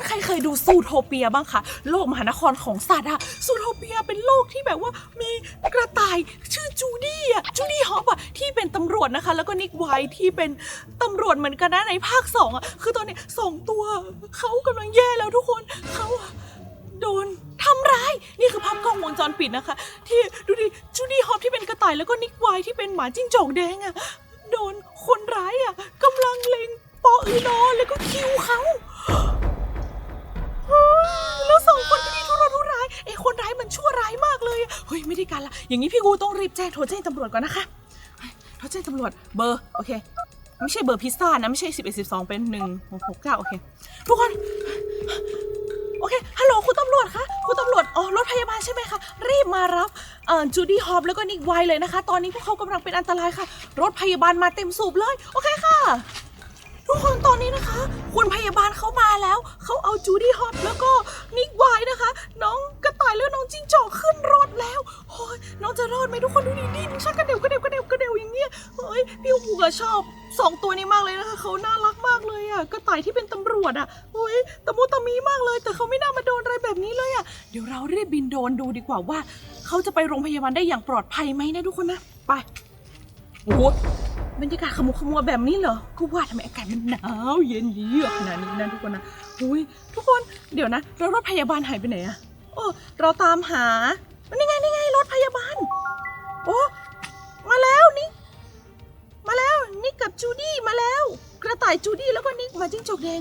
คนใครเคยดูซูโทเปียบ้างคะ โลกมหานครของสัตว์อะซูโทเปียเป็นโลกที่แบบว่ามีกระต่ายชื่อจูดี้อะจูดี้ฮอปอะที่เป็นตำรวจนะคะ แล้วก็นิกไวท์ที่เป็นตำรวจเหมือนกันนะในภาคสองอะคือตอนนี้สองตัวเขากำลังแย่แล้วทุกคนเขาอะโดนทำร้าย นี่คือภาพกล้องวงจรปิดนะคะ ที่ดูดิจูดี้ฮอปที่เป็นกระต่ายแล้วก็นิกไวท์ที่เป็นหมาจิ้งจอกแดงอะโดนคนร้ายอะกำลังเล็งปออือนอแล้วก็คิวเขา แล้วสองคนที่ทุรนทุรายไอ้คนร้ายมันชั่วร้ายมากเลยอะเฮ้ยไม่ได้การละอย่างนี้พี่กูต้องรีบแจ้งโทรแจ้งตำรวจก่อนนะคะเฮ้ยโทรแจ้งตำรวจเบอร์โอเคไม่ใช่เบอร์พิซซ่านะไม่ใช่สิบเอ็ดสิบสองเป็นหนึ่งหกหกเก้าโอเคทุกคนโอเค ฮัลโหลคุณตำรวจคะ คุณตำรวจ อ๋อ รถพยาบาลใช่ไหมคะ รีบมารับเอ่อจูดี้ฮอปแล้วก็นิกไวเลยนะคะ ตอนนี้พวกเขากำลังเป็นอันตรายค่ะ รถพยาบาลมาเต็มสูบเลย โอเคค่ะ นี้นะคะ คุณพยาบาลเขามาแล้ว เขาเอาจูดี้ฮอปแล้วก็นิกไวนะคะ น้องกระต่ายแล้วน้องจิ้งจอกขึ้นรถแล้วโอ้ยน้องจะรอดไหมทุกคนดูดิดินชักกระเดวกระเดวกระเดวกระเดวอย่างเงี้ยเฮ้ยพี่ผูกชอบสองตัวนี้มากเลยนะคะเขาน่ารักมากเลยอะกระต่ายที่เป็นตำรวจอะเฮ้ยตะมุตะมีมากเลย แต่เขาไม่น่ามาโดนอะไรแบบนี้เลยอะเดี๋ยวเรารีบบินโดนดูดีกว่าว่า เขาจะไปโรงพยาบาลได้อย่างปลอดภัยไหมนะทุกคนนะไปโอ้โห บรรยากาศขมุขมัวแบบนี้เหรอก็ว่าทำไมอากาศมันหนาวเย็นเยือกขนาดนี้นะทุกคนนะอุ้ยทุกคนเดี๋ยวนะแล้วรถพยาบาลหายไปไหนอะโอ้เราตามหานี่ไงนี่ไงรถพยาบาล โอ้มาแล้วนิกมาแล้วนิกกับจูดี้มาแล้ว กระต่ายจูดี้แล้วก็นิกมาจิ้งจกแดง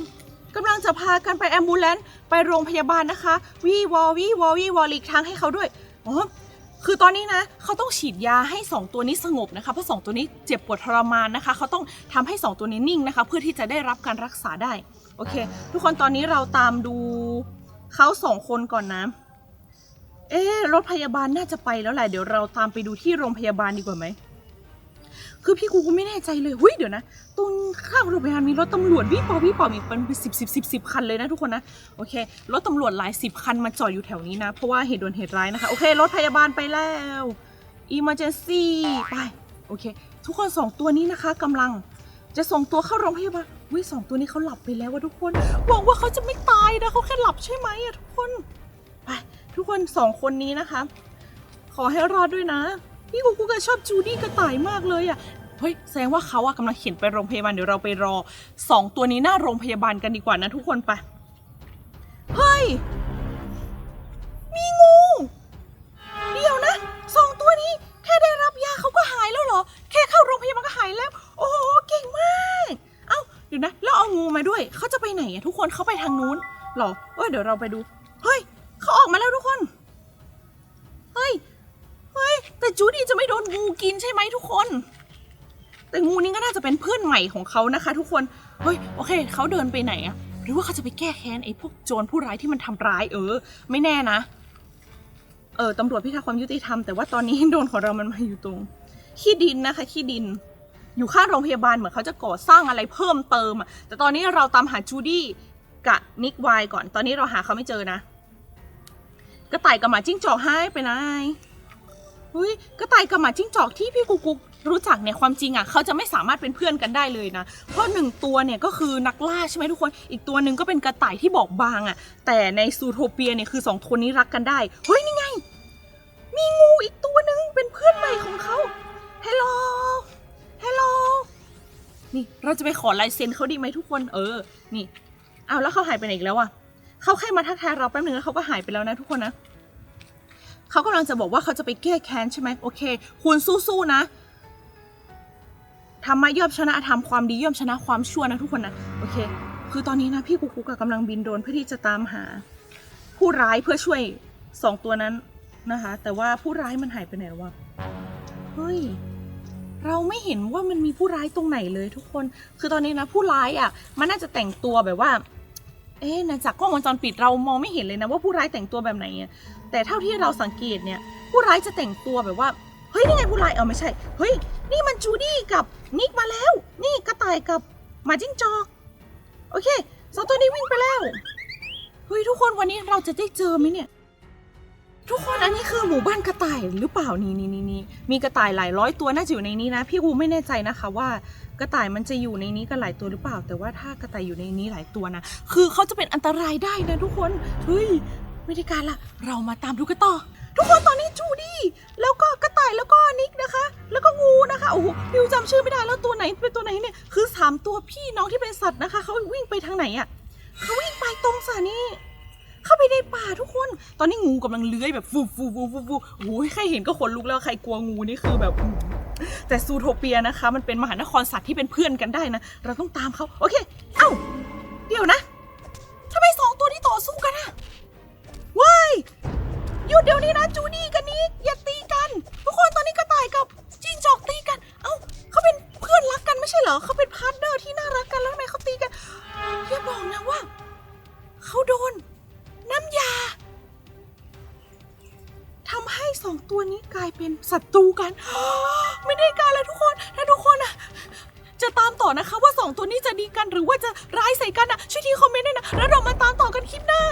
กำลังจะพากันไปแอมบูเลนไปโรงพยาบาลนะคะวีวอวีวอวีวอลีกทางให้เขาด้วยอ๋อ คือตอนนี้นะเขาต้องฉีดยาให้ 2 ตัวนี้สงบนะคะเพราะ2ตัวนี้เจ็บปวดทรมานนะคะเขาต้องทำให้ 2 ตัวนี้นิ่งนะคะ เพื่อที่จะได้รับการรักษาได้โอเค ทุกคนตอนนี้เราตามดูเขาสองคนก่อนนะ เอ๊รถพยาบาลน่าจะไปแล้วแหละเดี๋ยวเราตามไปดูที่โรงพยาบาลดีกว่าไหม คือพี่กูก็ไม่แน่ใจเลยเฮ้ยเดี๋ยวนะตรงข้างโรงพยาบาลมีรถตำรวจวิ่งปอวิ่งปอมีเป็นสิบสิบสิบสิบคันเลยนะทุกคนนะโอเครถตำรวจหลายสิบคันมาจอดอยู่แถวนี้นะ เพราะว่าเหตุด่วนเหตุร้ายนะคะ โอเค รถพยาบาลไปแล้วอ emergency ไปโอเค ทุกคนสองตัวนี้นะคะกำลังจะส่งตัวเข้าโรงพยาบาลวิสองตัวนี้เขาหลับไปแล้วว่าทุกคนหวังว่าเขาจะไม่ตายนะเขาแค่หลับใช่ไหมอะทุกคนไปทุกคนสองคนนี้นะคะ ขอให้รอดด้วยนะ พี่กูกูก็ชอบจูดี้กระต่ายมากเลยอะเฮ้ยแสดงว่าเขาอะกำลังเข็นไปโรงพยาบาลเดี๋ยวเราไปรอสองตัวนี้หน้าโรงพยาบาลกันดีกว่านะทุกคนไปเฮ้ยมีงูเดี๋ยวนะสองตัวนี้แค่ได้รับยาเขาก็หายแล้วเหรอ แค่เข้าโรงพยาบาลก็หายแล้ว โอ้โหเก่งมาก เอ้าเดี๋ยวนะแล้วเอางูมาด้วยเขาจะไปไหนอะทุกคนเขาไปทางนู้นเหรอเอ้ยเดี๋ยวเราไปดู แต่จูดี้จะไม่โดนงูกินใช่ไหมทุกคน แต่งูนี่ก็น่าจะเป็นเพื่อนใหม่ของเขานะคะ ทุกคน เฮ้ยโอเคเขาเดินไปไหนอะหรือว่าเขาจะไปแก้แค้นไอ้พวกโจรผู้ร้ายที่มันทำร้ายเออ ไม่แน่นะ เออตำรวจพิทักษ์ความยุติธรรมแต่ว่าตอนนี้โดนของเรามันมาอยู่ตรงขี้ดินนะคะขี้ดิน อยู่ข้างโรงพยาบาลเหมือนเขาจะก่อสร้างอะไรเพิ่มเติมอะแต่ตอนนี้เราตามหาจูดี้กับนิกไวก่อน ตอนนี้เราหาเขาไม่เจอนะกระต่ายกับหมาจิ้งจอกหายไปไหน เฮ้ยกระต่ายกับหมาจิ้งจอกที่พี่กุ๊กกุ๊กรู้จักเนี่ยความจริงอะเขาจะไม่สามารถเป็นเพื่อนกันได้เลยนะ เพราะหนึ่งตัวเนี่ยก็คือนักล่าใช่ไหมทุกคน อีกตัวหนึ่งก็เป็นกระต่ายที่บอกบางอะ แต่ในซูโทเปียเนี่ยคือสองคนนี้รักกันได้ เฮ้ยนี่ไง มีงูอีกตัวหนึ่งเป็นเพื่อนใหม่ของเขาฮัลโหลฮัลโหลนี่เราจะไปขอลายเซ็นเขาดีไหมทุกคน เออ นี่ เอาแล้วเขาหายไปไหนอีกแล้วอะเขาแค่มาทักทายเราแป๊บนึงแล้วเขาก็หายไปแล้วนะทุกคนนะ เขากำลังจะบอกว่าเขาจะไปแก้แค้นใช่ไหมโอเค คุณสู้ๆนะธรรมะย่อมชนะธรรมความดีย่อมชนะความชั่วนะทุกคนนะโอเค คือตอนนี้นะพี่กุ๊กกกำลังบินโดนเพื่อที่จะตามหา ผู้ร้ายเพื่อช่วยสองตัวนั้นนะคะ แต่ว่าผู้ร้ายมันหายไปไหนแล้ววะเฮ้ยเราไม่เห็นว่ามันมีผู้ร้ายตรงไหนเลยทุกคน คือตอนนี้นะผู้ร้ายอะ มันน่าจะแต่งตัวแบบว่า เอ๊ะนะจากกล้องวงจรปิดเรามองไม่เห็นเลยนะว่าผู้ร้ายแต่งตัวแบบไหนอะ แต่เท่าที่เราสังเกตเนี่ย ผู้ร้ายจะแต่งตัวแบบว่า เฮ้ยนี่ไงผู้ร้ายเออไม่ใช่ เฮ้ย นี่มันจูดี้กับนิกมาแล้ว นี่กระต่ายกับหมาจิ้งจอก โอเคสองตัวนี้วิ่งไปแล้ว เฮ้ยทุกคนวันนี้เราจะได้เจอไหมเนี่ย ทุกคนอันนี้คือหมู่บ้านกระต่ายหรือเปล่านี่นี่นี่นี่มีกระต่ายหลายร้อยตัวน่าจะอยู่ในนี้นะ พี่กูไม่แน่ใจนะคะว่ากระต่ายมันจะอยู่ในนี้กันหลายตัวหรือเปล่า แต่ว่าถ้ากระต่ายอยู่ในนี้หลายตัวนะ คือเขาจะเป็นอันตรายได้นะทุกคน เฮ้ย ไม่ได้การละ เรามาตามดูกันต่อ ทุกคนตอนนี้จูดี้แล้วก็กระต่ายแล้วก็นิกนะคะ แล้วก็งูนะคะโอ้โหพิวจำชื่อไม่ได้แล้วตัวไหนเป็นตัวไหนเนี่ยคือสามตัวพี่น้องที่เป็นสัตว์นะคะเขาวิ่งไปทางไหนอะเขาวิ่งไปตรงสานี่เข้าไปในป่าทุกคน ตอนนี้งูกำลังเลื้อยแบบฟูฟูฟูฟูฟูโอ้ยใครเห็นก็ขนลุกแล้วใครกลัวงูนี่คือแบบอื้อหือแต่ซูโทเปียนะคะ มันเป็นมหานครสัตว์ที่เป็นเพื่อนกันได้นะ เราต้องตามเขาโอเค เอ้า เดี๋ยวนะทำไมสองตัวนี้ต่อสู้กันอะ หยุดเดี๋ยวนี้นะจูดี้กับนิกอย่าตีกัน ทุกคนตอนนี้กระต่ายกับจิ้งจอกตีกัน เอ้าเขาเป็นเพื่อนรักกันไม่ใช่เหรอเขาเป็นพาร์ทเนอร์ที่น่ารักกันแล้วทำไมเขาตีกันอย่าบอกนะว่าเขาโดน น้ำยาทำให้สองตัวนี้กลายเป็นศัตรูกัน ไม่ได้การเลยทุกคนถ้าทุกคนอะจะตามต่อนะคะว่าสองตัวนี้จะดีกันหรือว่าจะร้ายใส่กันอะช่วยทีคอมเมนต์ด้วยนะ แล้วเรามาตามต่อกันคลิปหน้า